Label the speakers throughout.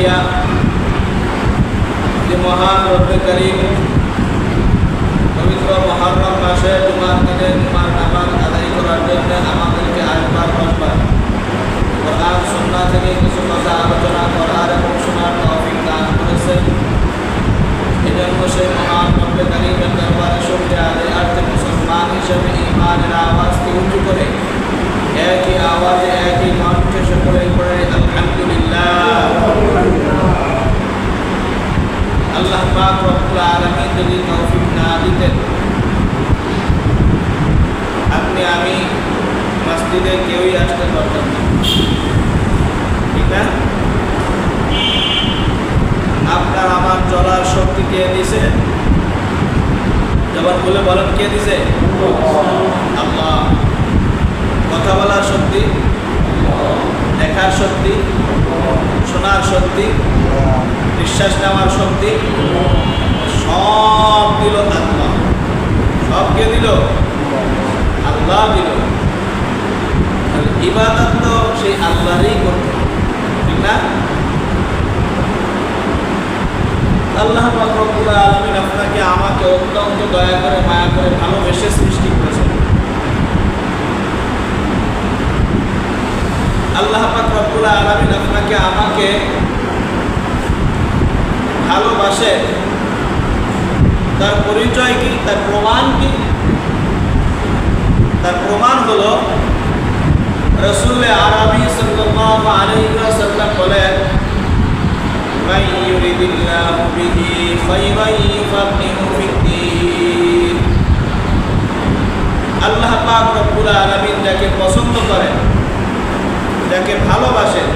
Speaker 1: কোটি শুকরিয়া যে মহান রব্বে করিম পবিত্র মহরম মাসে জুমার দিনে জুমার নামাজ আদায় করার জন্য আমাদেরকে আরেকবার বসবার কোরআন সুন্নাহ থেকে কিছু কথা আলোচনা করার এবং শোনার তৌফিক দান করেছেন এজন্য সেই মহান রব্বে করিমের দরবারে শুকরিয়া আদায় আর্থে মুসলমান হিসেবে ইমানের আওয়াজকে উঁচু করে একই আওয়াজে, একই কণ্ঠে সকলে পড়ে, আলহামদুলিল্লাহ। আল্লাহ না দিতেন, আপনি, আমি মসজিদে কেউই আসতে পারতাম না। ঠিক আপনার আমার চলার শক্তি কে দিছে? জবান বলে বলেন, কে দিছে? আল্লাহ। কথা বলার শক্তি, দেখার শক্তি, শোনার শক্তি, নিঃশ্বাস নেওয়ার শক্তি, সব দিল আল্লাহ সব কে দিল? আল্লাহ দিল। ইবাদত তো সেই আল্লাহরই করতে ঠিক না? আল্লাহ আলামিন আপনাকে আমাকে অত্যন্ত দয়া করে, মায়া করে ভালোবেসে সৃষ্টি করেছেন। আল্লাহ আলমিন আপনাকে, আমাকে ভালোবাসে। তার পরিচয় কি? তার প্রমাণ কি? তার প্রমাণ হল, রসুল আরবি বলেন আল্লাহ পাক রব্বুল যাকে পছন্দ করেন যাকে ভালোবাসেন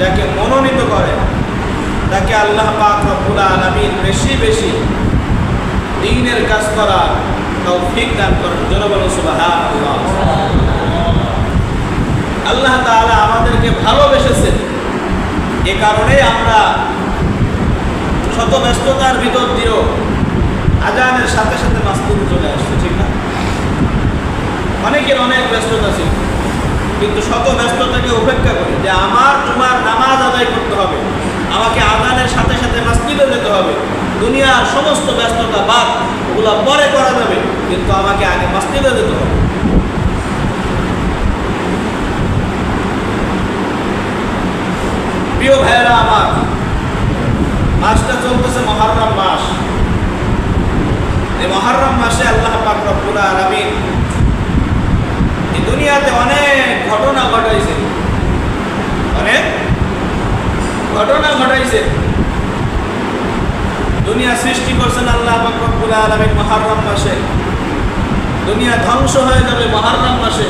Speaker 1: যাকে মনোনীত করেন তাকে আল্লাহ পাক রব্বুল আলামিন বেশি বেশি দিনের কাজ করা তৌফিক দান করেন। জোরে বলুন আল্লাহ তাআলা আমাদেরকে ভালোবেসেছেন। এ কারণে আমরা শত ব্যস্ততার ভিতর দিয়েও আজানের সাথে সাথে মাস্তুদ চলে আসছে, ঠিক না? অনেকের অনেক কিন্তু শত ব্যস্ততাকে উপেক্ষা করে যে আমার তোমার নামাজ আদায় করতে হবে। আমাকে আদানের সাথে সাথে মাস্তিদে যেতে হবে। দুনিয়ার সমস্ত ব্যস্ততা বাদ, ওগুলো পরে করা যাবে, কিন্তু আমাকে আগে মাস্তিদে যেতে হবে। প্রিয় ভাইয়েরা আমার, মাসটা চলতেছে মহারম মাস। এই মহারম মাসে আল্লাহ পাক রব্বুল আলামিন দুনিয়াতে অনেক ঘটনা ঘটাইছে। অনেক ঘটনা ঘটাইছে। দুনিয়া সৃষ্টি করছেন আল্লাহ পাক রব্বুল আলামিন মহারম মাসে। দুনিয়া ধ্বংস হয়ে যাবে মহারম মাসে।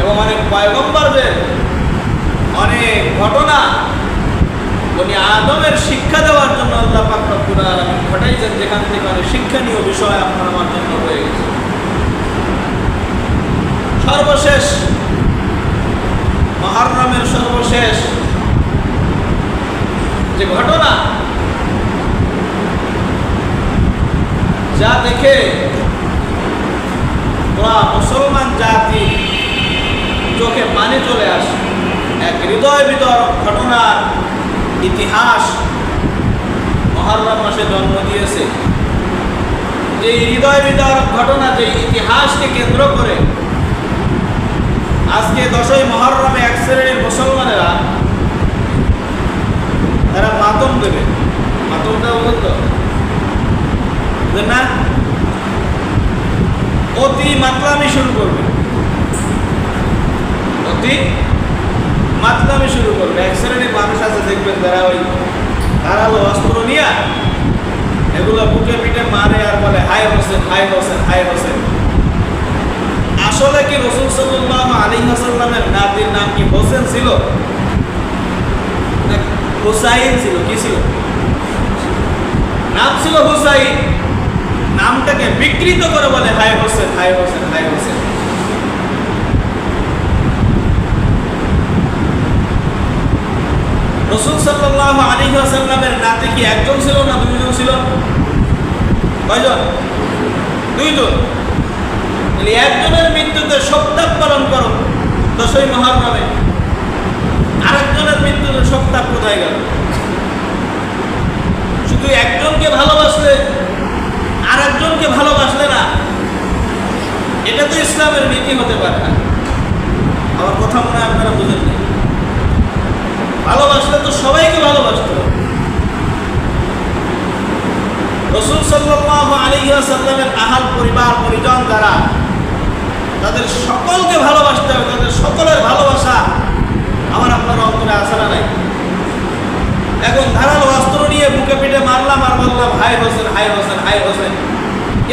Speaker 1: এবং অনেক পয়গম্বরদের অনেক ঘটনা উনি আদমের শিক্ষা দেওয়ার জন্য আল্লাহ পাক ঘটাইছেন যেখান থেকে অনেক শিক্ষণীয় বিষয় আপনার আমার জন্য হয়ে গেছে। সর্বশেষ। মহারমের সর্বশেষ। যে ঘটনা, যা দেখে মুসলমান জাতি চোখে পানি চলে আসে। এক হৃদয় বিতরক ঘটনার ইতিহাস মহারম মাসে জন্ম দিয়েছে। যে হৃদয় বিতরক ঘটনা যে ইতিহাসকে কেন্দ্র করে আজকে দশই মহরমে এক শ্রেণির মুসলমানেরা তারা মাতম দেবে। মাতমটা বলুন তো। না? অতি মাতলামি শুরু করবে। অতি মাতলামি শুরু করবে। এক শ্রেণির মানুষ আছে, দেখবেন তারা ওই ধারালো অস্ত্র নিয়ে এগুলো বুকে পিঠে মারে আর বলে হাই হোসেন হাই হোসেন হাই হোসেন। আসলে কি রসুল সাল্লাহ আলী হাসাল্লামের নাতির নাম কি হোসেন ছিল? ছিল, কি ছিল? নাম ছিল নামটাকে বিকৃত করে বলে হোসেন হোসেন হোসেন। রসুল সাল্লাহ আলী নাতি কি একজন ছিল না দুইজন ছিল? কয়জন? দুইজন। একজনের মৃত্যুতে সপ্তাহ পালন করো। দশই মহারমে আরেকজনের মৃত্যুতে সপ্তাহ কোথায় গেল? শুধু একজনকে ভালোবাসলে আর একজনকে ভালোবাসলে না, এটা তো ইসলামের নীতি হতে পারে না। আমার কথা মনে হয় আপনারা বুঝেন নি ভালোবাসলে তো সবাইকে ভালোবাসতে রসুল সাল্লাহ আলিহাসাল্লামের আহাল, পরিবার, পরিজন দ্বারা তাদের সকলকে ভালোবাসতে হবে, তাদের সকলের ভালোবাসা আমার আপনার অন্তরে আসা না নাই? এখন ধারালো অস্ত্র নিয়ে বুকে পিঠে মারলাম আর বললাম হাই হোসেন হাই হোসেন হাই হোসেন,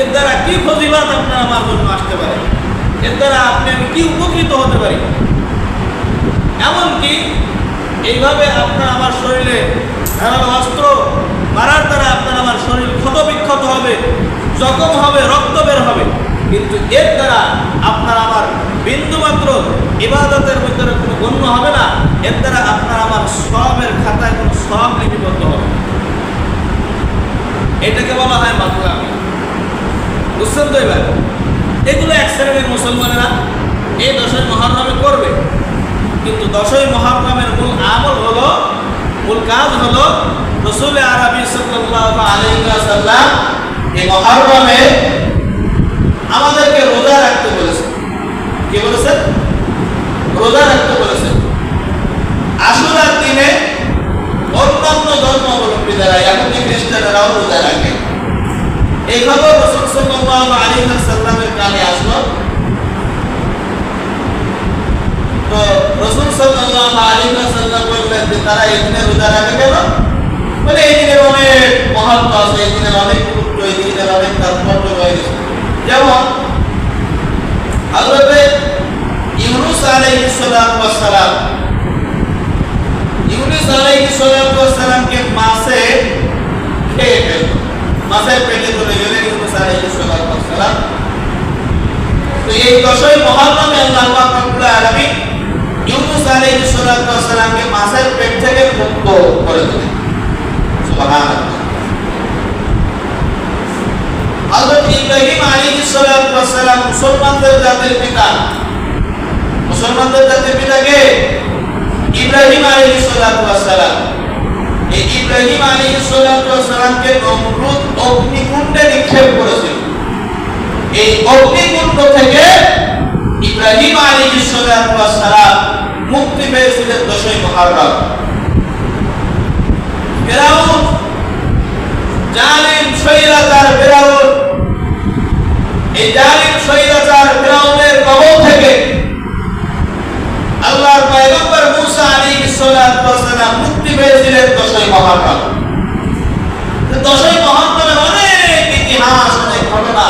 Speaker 1: এর দ্বারা কি ফজিলত আপনার আমার জন্য আসতে পারে? এর দ্বারা আপনি আমি কি উপকৃত হতে পারি? এমনকি এইভাবে আপনার আমার শরীরে ধারালো অস্ত্র মারার দ্বারা আপনার আমার শরীর ক্ষত বিক্ষত হবে, জখম হবে, রক্ত বের হবে। কিন্তু এর দ্বারা আপনার আমার বিন্দুমাত্র ইবাদতের ভিতরে কোনো গণ্য হবে না। এর দ্বারা আপনার আমার সবের খাতায় কোনো সব লিপিবদ্ধ হবে এটাকে বলা হয় মাতলামি বুঝছেন তো এবার? এগুলো এক শ্রেণির মুসলমানেরা এই দশই মহারমে করবে। কিন্তু দশই মহারমের মূল আমল হলো, মূল কাজ হলো রসুল আরবি সাল্লাল্লাহু আলাইহি ওয়াসাল্লাম এই মহারমে আমাদেরকে রোজা রাখতে বলেছেন কি বলেছেন রোজা রাখতে বলেছেন আশুরার দিনে অন্যান্য ধর্মাবলম্বীরা এমনকি খ্রিস্টানেরাও রোজা রাখে। এই খবর রসুল সাল্লাল্লাহু আলাইহি ওয়াসাল্লামের কানে আসলো। তো রসুল সাল্লাল্লাহু আলাইহি ওয়াসাল্লাম বললেন যে, তারা এই দিনে রোজা রাখে কেন? বলে, এই দিনের অনেক মহত্ব আছে, এই দিনের অনেক গুরুত্ব, এই দিনের অনেক তাৎপর্য রয়েছে। যেমন হযরতে ইউনুস আলাইহিস সালাম, ইউনুস আলাইহিস সালামকে মাছে খেয়ে ফেলল। মাছের পেটে চলে গেলেন ইউনুস আলাইহিস সালাম। তো এই দশই মহরমে আল্লাহ পাক রব্বুল আলামিন ইউনুস আলাইহিস সালামকে মাছের পেট থেকে মুক্ত করে দিলেন। সুবহানাল্লাহ। হযরত ইব্রাহিম আলাইহিস সালাতু ওয়াস সালাম মুসলমানদের জাতির পিতা। মুসলমানদের জাতির পিতা কে? ইব্রাহিম আলাইহিস সালাতু ওয়াস সালাম। এই ইব্রাহিম আলাইহিস সালাতু ওয়াস সালামকে নমরুদ অগ্নিকুণ্ডে নিক্ষেপ করেছিল। এই অগ্নিকুণ্ড থেকে ইব্রাহিম আলাইহিস সালাতু ওয়াস সালাম মুক্তি পেয়েছিলেন দশই মুহররম। ফেরাউন জালিম শৈলাচার ফেরাউন এই জালিম শৈলাচার ফেরাউনের কবল থেকে আল্লাহর পয়গম্বর মুসা আলাইহিস সালাতু ওয়াস সালাম মুক্তি পেয়েছিলেন দশই তো দশই মুহররমের অনেক ইতিহাস, অনেক ঘটনা।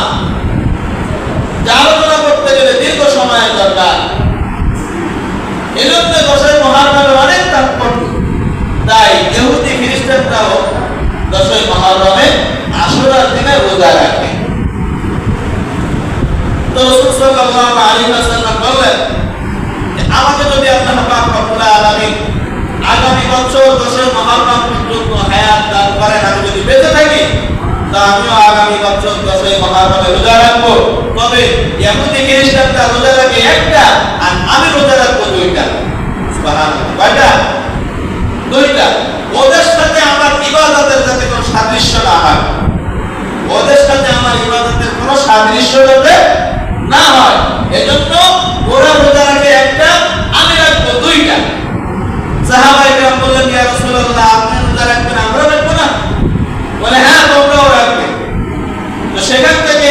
Speaker 1: আলোচনা করতে গেলে দীর্ঘ সময়ের দরকার। এজন্য দশই মহারমের অনেক তাৎপর্য। তাই ইহুদি খ্রিস্টানরাও দশই মহারমে আশুরার দিনে রোজা রাখে। তো রাসূল সাল্লাল্লাহু আলাইহি ওয়াসাল্লাম বললেন যদি আল্লাহ পাক আগামী বছর দশই মহারম পর্যন্ত হায়াত দান আমি যদি বেঁচে থাকি, তা আমিও আগামী বছর দশই মহারমে রোজা রাখব। তবে ইহুদি খ্রিস্টানরা রোজা রাখে একটা, আর আমি রোজা রাখব দুইটা। সুবহানাল্লাহ দুইটা। ওদের সাথে আমার ইবাদতের যাতে কোনো সাদৃশ্য না হয়, ওদের সাথে আমার ইবাদতের কোনো সাদৃশ্য যাতে না হয় এজন্য ওরা রোজা রাখে একটা আমি রাখব দুইটা সাহাবাই কেরাম বললেন ইয়া রাসূলুল্লাহ আপনি রোজা রাখবেন আমরা রাখব না বলে হ্যাঁ তোমরাও রাখবে তো সেখান থেকে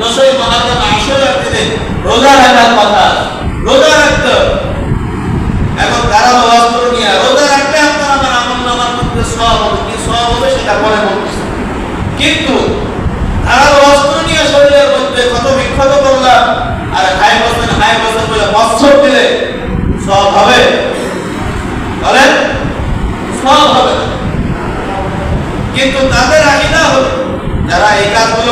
Speaker 1: দশই মহারম আশুরার দিনে রোজা রাখার কথা রোজা রাখতে হবে। এখন তারা অস্ত্র নিয়ে রোজা রাখলে আপনার আমার আমল নামার মধ্যে সব হবে কি সব হবে সেটা পরে বলতেছে কিন্তু তারা অস্ত্র নিয়ে শরীরের মধ্যে কত বিক্ষত করলাম আর হাই বসেন হাই বসেন বলে মৎসর দিলে সব হবে বলেন সব হবে না। কিন্তু তাদের আকিদা হলো যারা এই কাজগুলো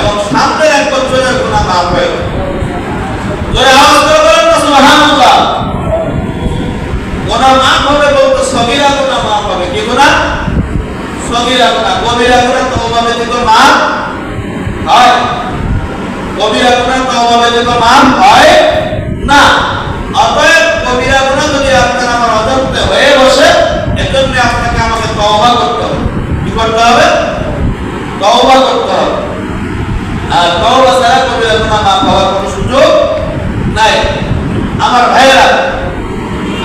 Speaker 1: এবং সামনের এক বছরের গুণা মাফ হয়ে হবে। কবিরা গুণা ব্যতীত মাফ হয়। কবিরা গুনাহ তওবা মাফ হয় না অতএব কবিরা গুনাহ যদি আপনার আমার অজান্তে হয়ে বসে এজন্য আপনাকে আমাকে তওবা করতে হবে কি করতে হবে তওবা করতে হবে আর তওবা ছাড়া কবিরা গুনাহ মাফ হওয়ার কোনো সুযোগ নাই আমার ভাইয়েরা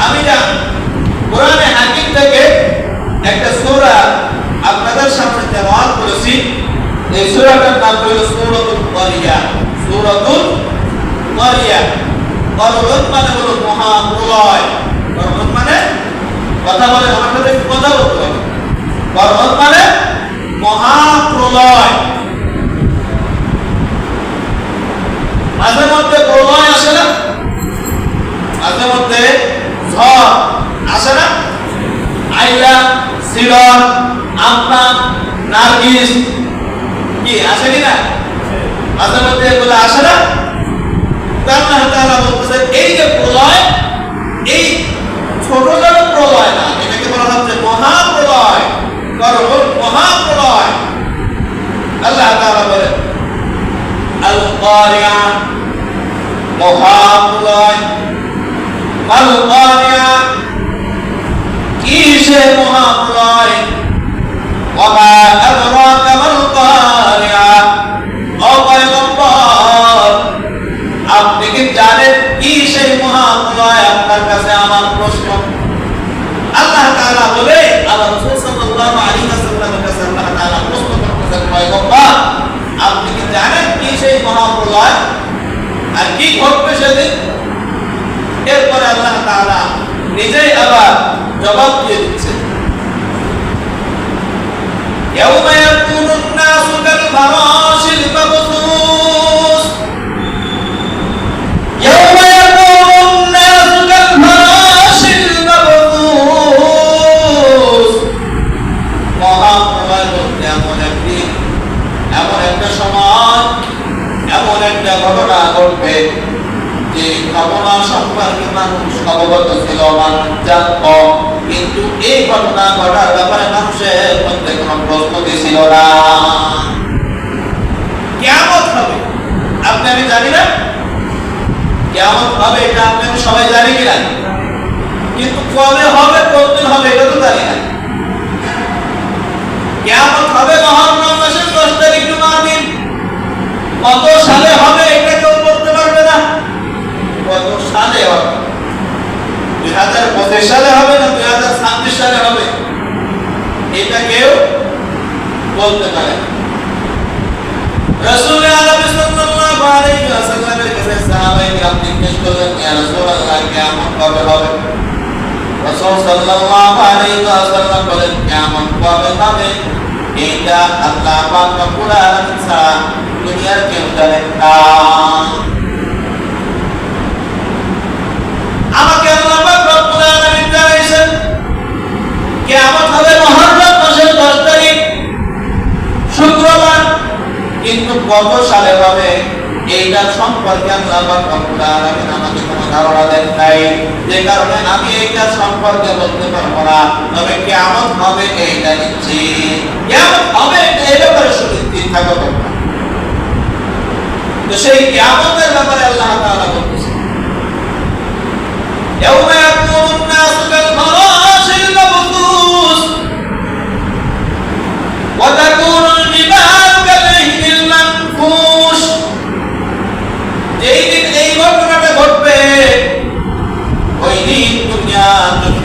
Speaker 1: আমি যা কোরআনে হাকিম থেকে একটা সূরা আপনাদের সামনে তেলাওয়াত করেছি। এই সূরাটার নাম হলো সূরাতুল কারিয়া। সূরাতুল কারিয়া। পর্বত মানে হলো মহাপ্রলয়। পর্বত মানে কথা বলে আমার সাথে কথা বলতে হবে পর্বত মানে মহাপ্রলয়। মাঝে মধ্যে প্রলয় আসে না? মাঝে মধ্যে ঝড়। আসে না? আইলা, সিলন আমপান নার্গিস, কি আসে কি না? মাঝে মধ্যে এগুলো আসে না? আল্লাহ তাআলা বলতেছেন এই যে প্রলয়, এই ছোট ছোট প্রলয় না, এটাকে বলা হচ্ছে মহাপ্রলয় করুন মহাপ্রলয়। আল্লাহ তাআলা কারিয়া কিসে মহাপ্রলয় وما أدراك ما القارعة ও পয়গম্বর আপনি কি জানেন কি সেই মহাপ্রলয় আপনার কাছে আমার প্রশ্ন আল্লাহ তাআলা বলে আল্লাহ রাসূল সাল্লাল্লাহু আলাইহি ওয়াসাল্লামের কাছে আল্লাহ তাআলা প্রশ্ন করতেছেন পয়গম্বর আপনি কি জানেন কি সেই মহাপ্রলয় আর কি ঘটবে সেদিন এরপরে আল্লাহ তাআলা নিজেই আবার জবাব দিয়ে দিচ্ছেন يوم يكون الناس كالفراش المبثوث يوم يكون الناس كالفراش المبثوث মহাপ্রলয় বলতে এমন একটি এমন একটা সময় এমন একটা ঘটনা ঘটবে যে ঘটনা সম্পর্কে মানুষ অবগত ছিল মানুষ জানত কিন্তু এই ঘটনা ঘটার দশ তারিখ দিন। কত সালে হবে, এটা কেউ বলতে পারবে না। কত সালে হবে? দুই হাজার পঁচিশ সালে হবে না, দুই হাজার ছাব্বিশ সালে হবে? এটা কেউ বলতে পারে। না। রাসূল আলাইহি সাল্লাল্লাহু আলাইহি ওয়াসাল্লামের কাছে সাহাবায়ে কিরাম জিজ্ঞেস করলেন ইয়া রাসূলুল্লাহ কিয়ামত কবে হবে? রাসূল সাল্লাল্লাহু দুনিয়ার কেউ জানে না আমাকে আল্লাহ পাক রব্বুল আলামিন জানাইছেন কিয়ামত হবে মুহররম মাসের 10 তারিখ শুক্রবার কিন্তু কত সালে হবে এইটা সম্পর্কে আল্লাহ কোনো ধারণা দেন নাই। যে কারণে আমি এইটা সম্পর্কে বলতে পারব না। তবে হবে এইটা হবে এই ব্যাপারে সুনিশ্চিত থাকো তোমরা। তো সেই কিয়ামতের ব্যাপারে আল্লাহ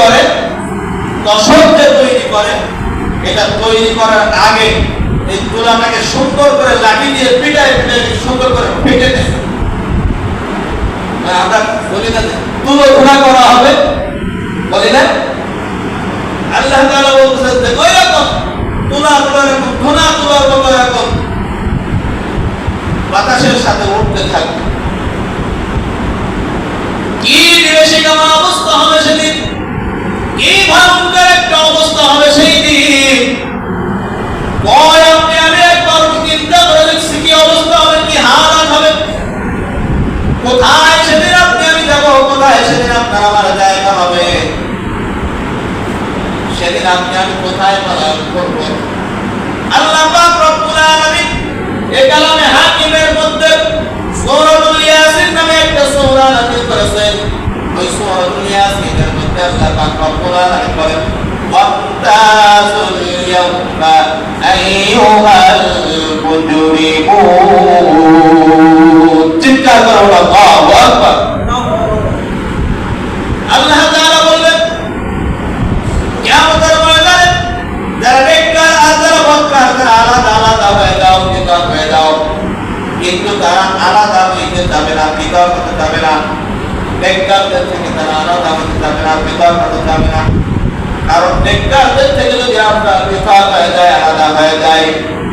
Speaker 1: করে দশক তৈরি করে, এটা তৈরি করার আগে এই তুলাটাকে সুন্দর করে লাঠি দিয়ে পিটায় পিটায় সুন্দর করে ফেটে দেয়। আর আমরা বলি না তুলো তুলা এরকম বাতাসের সাথে উঠতে থাকবে। কি আমার অবস্থা হবে সেদিন কি ভয়ঙ্কর একটা অবস্থা হবে সেই দিন কয় আপনি আমি একবার চিন্তা করে দেখছি কি অবস্থা হবে কি হালাত হবে কোথায় সেদিন আপনি আমি যাব কোথায় সেদিন আপনার আমার জায়গা হবে। সেদিন আপনি আমি কোথায় পালন করব? আল্লাহ রব্বুল আলামিন এই কালামে হাকিমের মধ্যে সূরাতুল ইয়াসিন নামে একটা সূরা নাযিল করেছেন। ওই সূরাতুল ইয়াসিনের মধ্যে আল্লাহ পাক রব্বুল আলামিন বলেন ওয়ান্তাসুল ইয়াউমা আইয়ুহাল মুজরিমুন চিৎকার করো আল্লাহু আকবার আল্লাহ তাআলা বললেন কিয়ামতের ময়দানে যারা নেককার আর যারা বদকার তারা আলাদা আলাদা হয়ে যাও পৃথক হয়ে যাও কিন্তু তারা আলাদা হইতে যাবে না পৃথক হতে যাবে না নেককারদের থেকে তারা আলাদা হতে যাবে না পৃথক হতে যাবে না কারণ নেককারদের থেকে যদি আমরা পৃথক হয়ে যাই আলাদা হয়ে যাই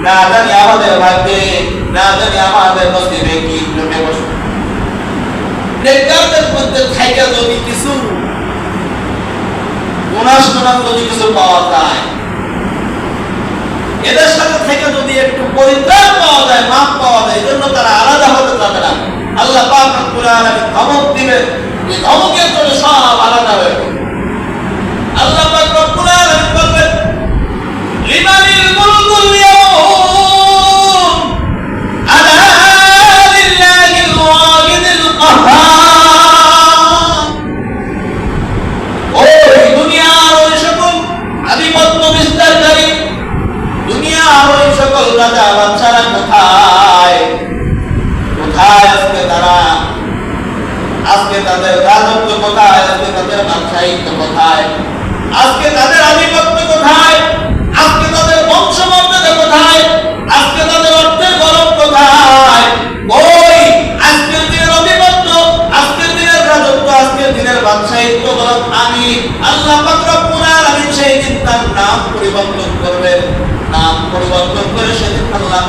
Speaker 1: না জানি আমাদের ভাগ্যে না জানি আমাদের নসিবে কি জমে বসবে নেককারদের মধ্যে থাইকা যদি কিছু গুনাশ গুনাহ যদি কিছু পাওয়া যায়, এদের সাথে থেকে যদি একটু পরিত্রাণ পাওয়া যায় মাপ পাওয়া যায়, এজন্য তারা আলাদা হতে চাবে না। আল্লাহ পাক রব্বুল আলামিন ধমক দিবেন এই ধমকের জন্য সব আলাদা হয়ে আল্লাহ পাক রব্বুল আলামিন বলবেন রাজা বাচ্চারা কোথায়? কোথায় আজকে তারা? আজকে তাদের রাজত্ব কোথায়? আজকে তাদের বাদশাহিত্ব কোথায়? আজকে তাদের আধিপত্য কোথায়? আজকে তাদের বংশমর্যাদা কোথায়? আজকে তাদের অর্থের গরম কোথায়? ওই আজকের দিনের আধিপত্য, আজকের দিনের রাজত্ব, আজকের দিনের বাদশাহিত্ব গরম আমি আল্লাহ পাক রব্বুল আলামিন সেই দিন তার নাম পরিবর্তন করবেন। নাম পরিবর্তন করে সেদিন আল্লাহ